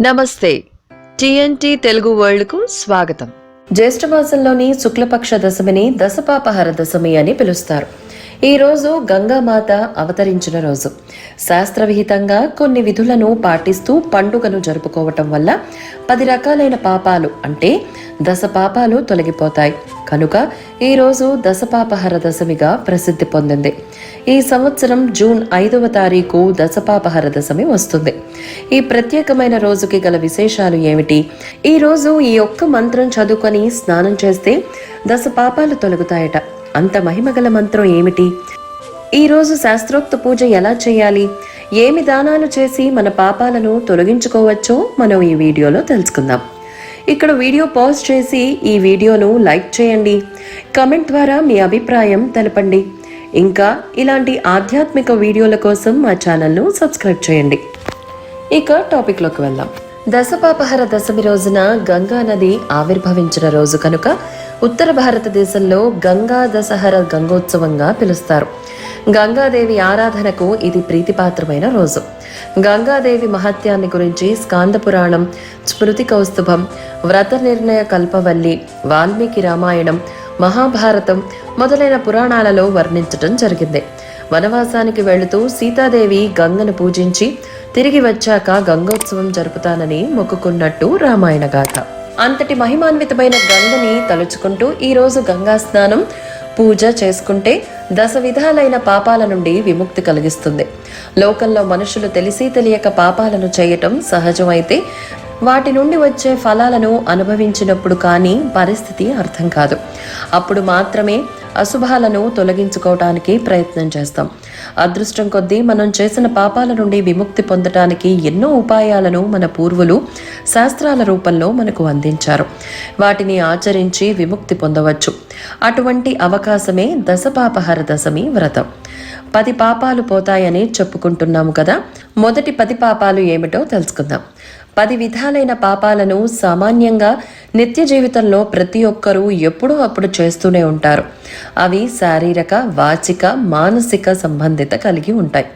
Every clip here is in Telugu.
నమస్తే. టిఎన్టి తెలుగు వరల్డ్కు స్వాగతం. జ్యేష్ఠ మాసంలోని శుక్లపక్ష దశమిని దశపాపహర దశమి అని పిలుస్తారు. ఈ రోజు గంగామాత అవతరించిన రోజు. శాస్త్రవిహితంగా కొన్ని విధులను పాటిస్తూ పండుగను జరుపుకోవటం వల్ల పది రకాలైన పాపాలు అంటే దశ పాపాలు తొలగిపోతాయి. కనుక ఈ రోజు దశపాపహర దశమిగా ప్రసిద్ధి పొందింది. ఈ సంవత్సరం జూన్ ఐదవ తారీఖు దశపాపహర దశమి వస్తుంది. ఈ ప్రత్యేకమైన రోజుకి గల విశేషాలు ఏమిటి? ఈ రోజు ఈ ఒక్క మంత్రం చదువుకొని స్నానం చేస్తే దశ పాపాలు తొలగుతాయట. అంత మహిమగల మంత్రం ఏమిటి? ఈరోజు శాస్త్రోక్త పూజ ఎలా చేయాలి? ఏమి దానాలు చేసి మన పాపాలను తొలగించుకోవచ్చో మనం ఈ వీడియోలో తెలుసుకుందాం. ఇక్కడ వీడియో పాజ్ చేసి ఈ వీడియోను లైక్ చేయండి. కమెంట్ ద్వారా మీ అభిప్రాయం తెలపండి. ఇంకా ఇలాంటి ఆధ్యాత్మిక వీడియోల కోసం మా ఛానల్ను సబ్స్క్రైబ్ చేయండి. ఇక టాపిక్లోకి వెళ్దాం. దశపాపహర దశమి రోజున గంగా నది ఆవిర్భవించిన రోజు కనుక ఉత్తర భారతదేశంలో గంగా దశహర గంగోత్సవంగా పిలుస్తారు. గంగాదేవి ఆరాధనకు ఇది ప్రీతిపాత్రమైన రోజు. గంగాదేవి మహత్యాన్ని గురించి స్కాంద పురాణం స్మృతి కౌస్తుభం వ్రత నిర్ణయ కల్పవల్లి వాల్మీకి రామాయణం మహాభారతం మొదలైన పురాణాలలో వర్ణించటం జరిగింది. వనవాసానికి వెళుతూ సీతాదేవి గంగను పూజించి తిరిగి వచ్చాక గంగోత్సవం జరుపుతానని మొక్కుకున్నట్టు రామాయణ గాథ. అంతటి మహిమాన్వితమైన గంగని తలుచుకుంటూ ఈరోజు గంగా స్నానం పూజ చేసుకుంటే దశ విధాలైన పాపాల నుండి విముక్తి కలిగిస్తుంది. లోకంలో మనుషులు తెలిసి తెలియక పాపాలను చేయటం సహజమైతే వాటి నుండి వచ్చే ఫలాలను అనుభవించినప్పుడు కానీ పరిస్థితి అర్థం కాదు. అప్పుడు మాత్రమే అశుభాలను తొలగించుకోవటానికి ప్రయత్నం చేస్తాం. అదృష్టం కొద్దీ మనం చేసిన పాపాల నుండి విముక్తి పొందటానికి ఎన్నో ఉపాయాలను మన పూర్వులు శాస్త్రాల రూపంలో మనకు అందించారు. వాటిని ఆచరించి విముక్తి పొందవచ్చు. అటువంటి అవకాశమే దశపాపహర దశమి వ్రతం. పది పాపాలు పోతాయని చెప్పుకుంటున్నాము కదా. మొదటి పది పాపాలు ఏమిటో తెలుసుకుందాం. పది విధాలైన పాపాలను సామాన్యంగా నిత్య జీవితంలో ప్రతి ఒక్కరూ ఎప్పుడూ అప్పుడు చేస్తూనే ఉంటారు. అవి శారీరక వాచిక మానసిక సంబంధిత కలిగి ఉంటాయి.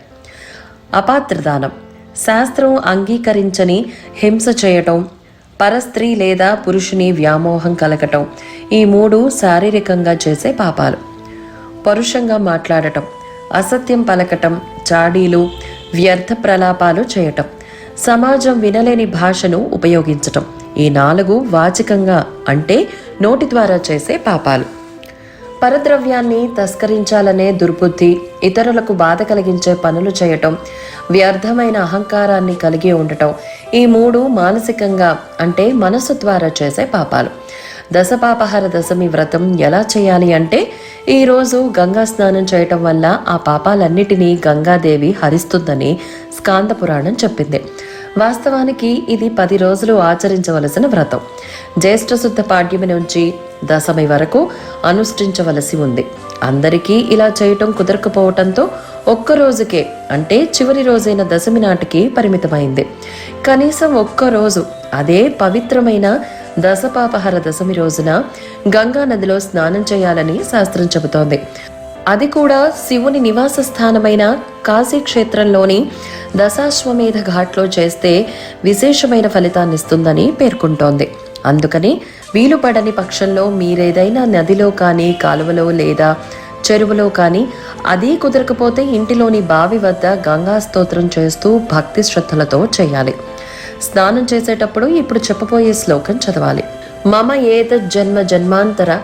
అపాత్రదానం. శాస్త్రం అంగీకరించని హింస చేయటం పరస్త్రీ లేదా పురుషుని వ్యామోహం కలగటం ఈ మూడు శారీరకంగా చేసే పాపాలు. పరుషంగా మాట్లాడటం. అసత్యం పలకటం చాడీలు వ్యర్థ ప్రలాపాలు చేయటం సమాజం వినలేని భాషను ఉపయోగించటం ఈ నాలుగు వాచికంగా అంటే నోటి ద్వారా చేసే పాపాలు. పరద్రవ్యాన్ని తస్కరించాలనే దుర్బుద్ధి ఇతరులకు బాధ కలిగించే పనులు చేయటం వ్యర్థమైన అహంకారాన్ని కలిగి ఉండటం ఈ మూడు మానసికంగా అంటే మనసు ద్వారా చేసే పాపాలు. దశపాపహర దశమి వ్రతం ఎలా చేయాలి అంటే ఈరోజు గంగా స్నానం చేయటం వల్ల ఆ పాపాలన్నిటినీ గంగాదేవి హరిస్తుందని స్కాంద పురాణం చెప్పింది. వాస్తవానికి ఇది పది రోజులు ఆచరించవలసిన వ్రతం. జ్యేష్ఠశుద్ధ పాడ్యమి నుంచి దశమి వరకు అనుష్ఠించవలసి ఉంది. అందరికీ ఇలా చేయటం కుదరకపోవటంతో ఒక్క రోజుకే అంటే చివరి రోజైన దశమి నాటికి పరిమితమైంది. కనీసం ఒక్క రోజు అదే పవిత్రమైన దశపాపహర దశమి రోజున గంగా నదిలో స్నానం చేయాలని శాస్త్రం చెబుతోంది. అది కూడా శివుని నివాస స్థానమైన కాశీ క్షేత్రంలోని దశాశ్వమేధ ఘాట్లో చేస్తే విశేషమైన ఫలితాన్ని ఇస్తుందని పేర్కొంటోంది. అందుకని వీలు పడని పక్షంలో మీరేదైనా నదిలో కానీ కాలువలో లేదా చెరువులో కానీ అదీ కుదరకపోతే ఇంటిలోని బావి వద్ద గంగా స్తోత్రం చేస్తూ భక్తి శ్రద్ధలతో చేయాలి. స్నానం చేసేటప్పుడు ఇప్పుడు చెప్పబోయే శ్లోకం చదవాలి. మమ ఏత జన్మ జన్మాంతర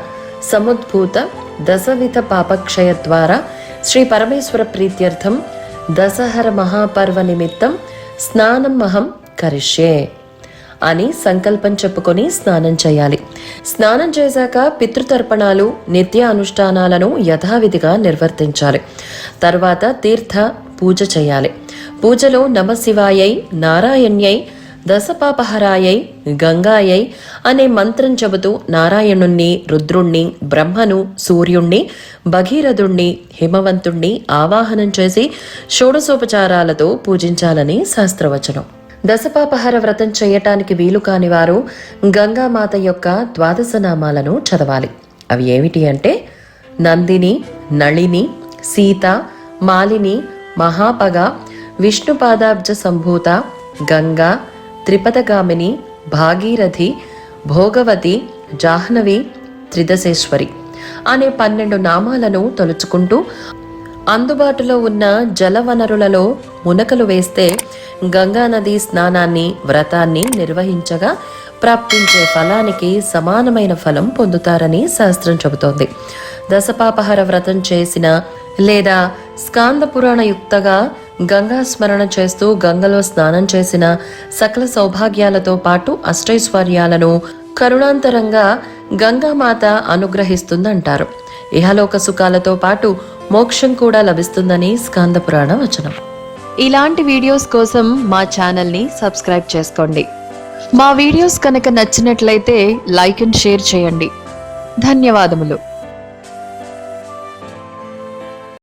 సముద్భూత దశవిధ పాపక్షయ ద్వారా శ్రీ పరమేశ్వర ప్రీత్యర్థం దశహర మహాపర్వ నిమిత్తం స్నానం అహం కరిష్యే అని సంకల్పం చెప్పుకొని స్నానం చేయాలి. స్నానం చేశాక పితృతర్పణాలు నిత్య అనుష్ఠానాలను యథావిధిగా నిర్వర్తించాలి. తర్వాత తీర్థ పూజ చేయాలి. పూజలో నమశివాయై నారాయణ్యై దశపాపహరాయై గంగాయై అనే మంత్రం చెబుతూ నారాయణుణ్ణి రుద్రుణ్ణి బ్రహ్మను సూర్యుణ్ణి భగీరథుణ్ణి హిమవంతుణ్ణి ఆవాహనం చేసి షోడశోపచారాలతో పూజించాలని శాస్త్రవచనం. దశపాపహార వ్రతం చేయటానికి వీలు కాని వారు గంగామాత యొక్క ద్వాదశ నామాలను చదవాలి. అవి ఏమిటి అంటే నందిని నళిని సీత మాలిని మహాపగ విష్ణుపాదాబ్జ సంభూత గంగా త్రిపదగామిని భాగీరథి భోగవతి జాహ్నవి త్రిదశేశ్వరి అనే పన్నెండు నామాలను తలుచుకుంటూ అందుబాటులో ఉన్న జలవనరులలో మునకలు వేస్తే గంగా నది స్నానాన్ని వ్రతాన్ని నిర్వహించగా ప్రాప్తించే ఫలానికి సమానమైన ఫలం పొందుతారని శాస్త్రం చెబుతోంది. దశపాపహర వ్రతం చేసిన లేదా స్కాంద పురాణ యుక్తగా గంగా స్మరణ చేస్తూ గంగలో స్నానం చేసిన సకల సౌభాగ్యాలతో పాటు అష్టైశ్వర్యాలను కరుణాంతరంగా గంగామాత అనుగ్రహిస్తుందంటారు. ఇహలోక సుఖాలతో పాటు మోక్షం కూడా లభిస్తుందని స్కాంద పురాణ వచనం. ఇలాంటి వీడియోస్ కోసం మా ఛానల్ని సబ్స్క్రైబ్ చేసుకోండి. మా వీడియోస్ కనుక నచ్చినట్లయితే లైక్ అండ్ షేర్ చేయండి. ధన్యవాదములు.